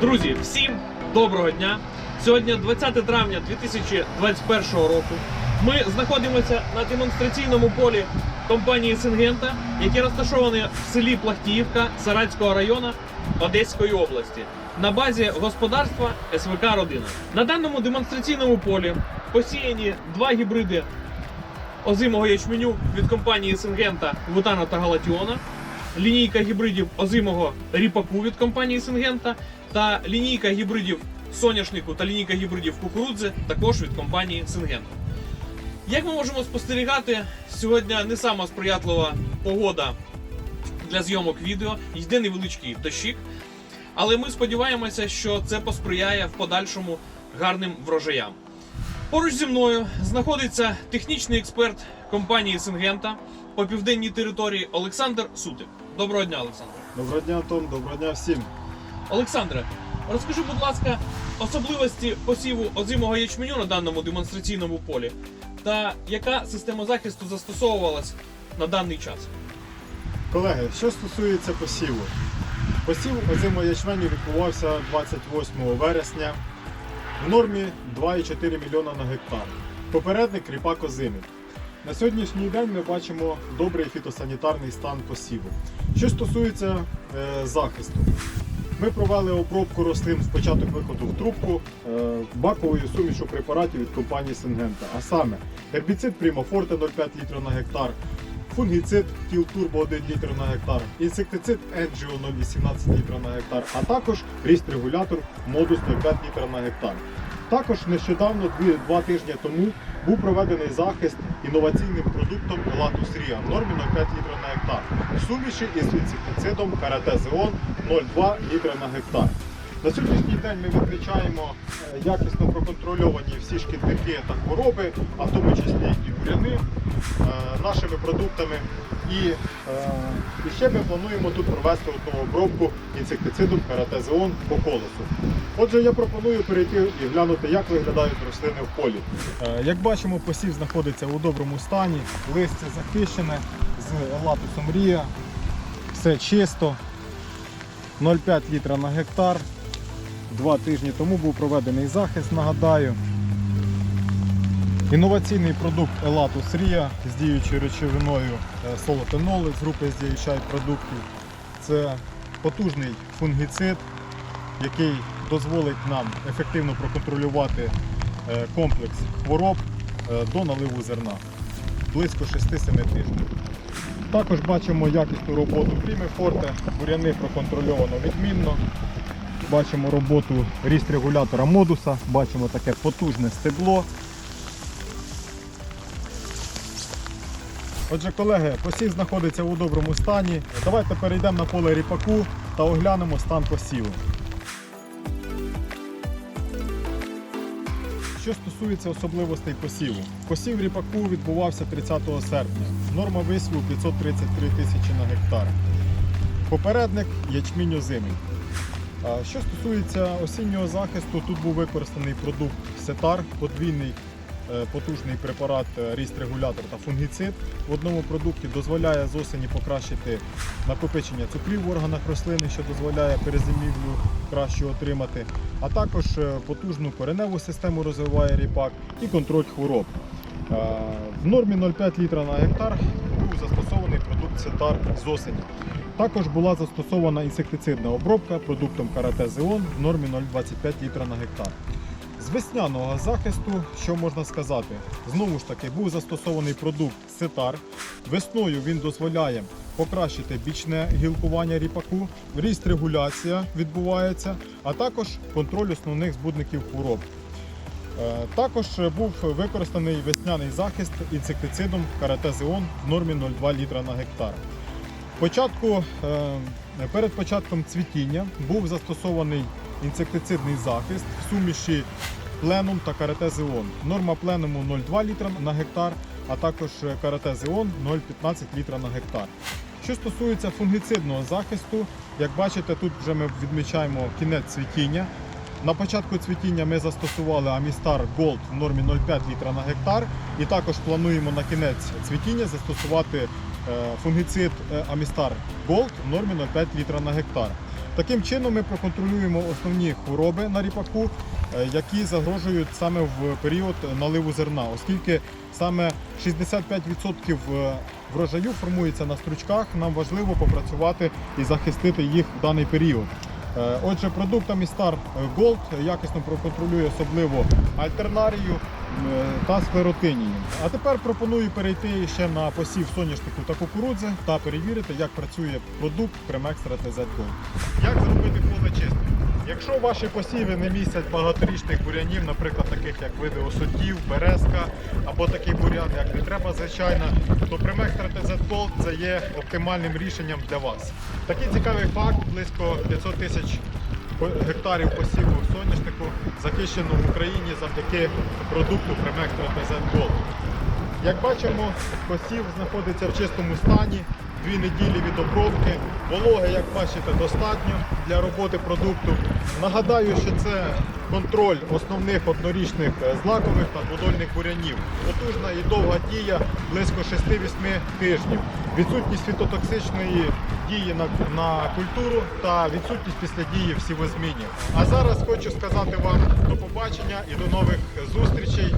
Друзі, всім доброго дня! Сьогодні 20 травня 2021 року. Ми знаходимося на демонстраційному полі компанії Сингента, яке розташоване в селі Плахтіївка Саратського району Одеської області на базі господарства СВК Родина. На даному демонстраційному полі посіяні два гібриди озимого ячменю від компанії Сингента Вутана та Галатіона, лінійка гібридів озимого ріпаку від компанії Сингента та лінійка гібридів соняшнику та лінійка гібридів кукурудзи також від компанії Сингента. Як ми можемо спостерігати, сьогодні не сама сприятлива погода для зйомок відео, йде невеличкий дощик. Але ми сподіваємося, що це посприяє в подальшому гарним врожаям. Поруч зі мною знаходиться технічний експерт компанії Сингента по південній території Олександр Сутик. Доброго дня, Олександр. Доброго дня, Антон, доброго дня всім. Олександре, розкажи, будь ласка, особливості посіву озимого ячменю на даному демонстраційному полі та яка система захисту застосовувалась на даний час. Колеги, що стосується посіву. Посів озимого ячменю відбувався 28 вересня в нормі 2,4 мільйона на гектар. Попередник ріпак озимий. На сьогоднішній день ми бачимо добрий фітосанітарний стан посіву. Що стосується е, захисту, ми провели обробку рослин з початок виходу в трубку е, баковою сумішю препаратів від компанії Сингента. А саме гербіцид Примофорте 0,5 літра на гектар, фунгіцид Кілтурбо 1 літр на гектар, інсектицид Енджіо 0,18 літра на гектар, а також ріст-регулятор Модус 0,5 літра на гектар. Також нещодавно, дві, два тижні тому, був проведений захист інноваційним продуктом Латус в нормі 0,5 літра на гектар. Суміші із інсектицидом каратезеон 0,2 літра на гектар. На сьогоднішній день ми виключаємо е, якісно проконтрольовані всі шкідники та хвороби, а в тому числі і буряни е, нашими продуктами. І, е, і ще ми плануємо тут провести одну обробку інсектицидом каратезеон по колесу. Отже, я пропоную перейти і глянути, як виглядають рослини в полі. Як бачимо, посів знаходиться у доброму стані, листя захищене з елатусом Рія, все чисто. 0,5 літра на гектар. Два тижні тому був проведений захист, нагадаю. Інноваційний продукт Elatus Ria з діючою речовиною е, солотеноли з групи з діючай продуктів. Це потужний фунгіцид, який дозволить нам ефективно проконтролювати е, комплекс хвороб е, до наливу зерна близько 6-7 тижнів. Також бачимо якісну роботу Prime Forte, буряни проконтрольовано відмінно. Бачимо роботу ріст регулятора модуса, бачимо таке потужне стебло. Отже, колеги, посів знаходиться у доброму стані. Давайте перейдемо на поле ріпаку та оглянемо стан посіву. Що стосується особливостей посіву, посів ріпаку відбувався 30 серпня. Норма висіву 533 тисячі на гектар. Попередник ячмінь озимий. Що стосується осіннього захисту, тут був використаний продукт Сетар, подвійний е, потужний препарат е, ріст-регулятор та фунгіцид. В одному продукті дозволяє з осені покращити накопичення цукрів в органах рослини, що дозволяє перезимівлю краще отримати, а також е, потужну кореневу систему розвиває ріпак і контроль хвороб. В нормі 0,5 літра на гектар був застосований продукт Сетар з осені. Також була застосована інсектицидна обробка продуктом Карате Зеон в нормі 0,25 літра на гектар. З весняного захисту, що можна сказати, знову ж таки був застосований продукт Сетар. Весною він дозволяє покращити бічне гілкування ріпаку, ріст регуляція відбувається, а також контроль основних збудників хвороб. Е, Також був використаний весняний захист інсектицидом Карате Зеон в нормі 0,2 літра на гектар. Початку, е, перед початком цвітіння був застосований інсектицидний захист в суміші пленум та каратезеон. Норма пленуму 0,2 літра на гектар, а також каратезеон 0,15 літра на гектар. Що стосується фунгіцидного захисту, як бачите, тут вже ми відмічаємо кінець цвітіння. На початку цвітіння ми застосували Амістар Gold в нормі 0,5 літра на гектар. І також плануємо на кінець цвітіння застосувати е, фунгіцид е, Амістар Голд в нормі 0,5 літра на гектар. Таким чином ми проконтролюємо основні хвороби на ріпаку, е, які загрожують саме в період наливу зерна, оскільки саме 65% врожаю формується на стручках, нам важливо попрацювати і захистити їх в даний період. Е, Отже, продуктами Star Gold якісно проконтролює особливо альтернарію е, та склеротинію. А тепер пропоную перейти ще на посів соняшнику та кукурудзи та перевірити, як працює продукт Premextra TZ Gold. Як зробити поле чистим? Якщо ваші посіви не містять багаторічних бурянів, наприклад, таких як види осотів, березка або такий бурян, як не треба, звичайно, то Premextra Це є оптимальним рішенням для вас. Такий цікавий факт: близько 500 тисяч гектарів посіву соняшнику захищено в Україні завдяки продукту Premextra TZ Gold. Як бачимо, посів знаходиться в чистому стані, дві неділі від обробки. Вологи, як бачите, достатньо для роботи продукту. Нагадаю, що це контроль основних однорічних е, злакових та подольних бурянів. Потужна і довга дія близько 6-8 тижнів. Відсутність фітотоксичної дії на, на культуру та відсутність після дії в. А зараз хочу сказати вам до побачення і до нових зустрічей.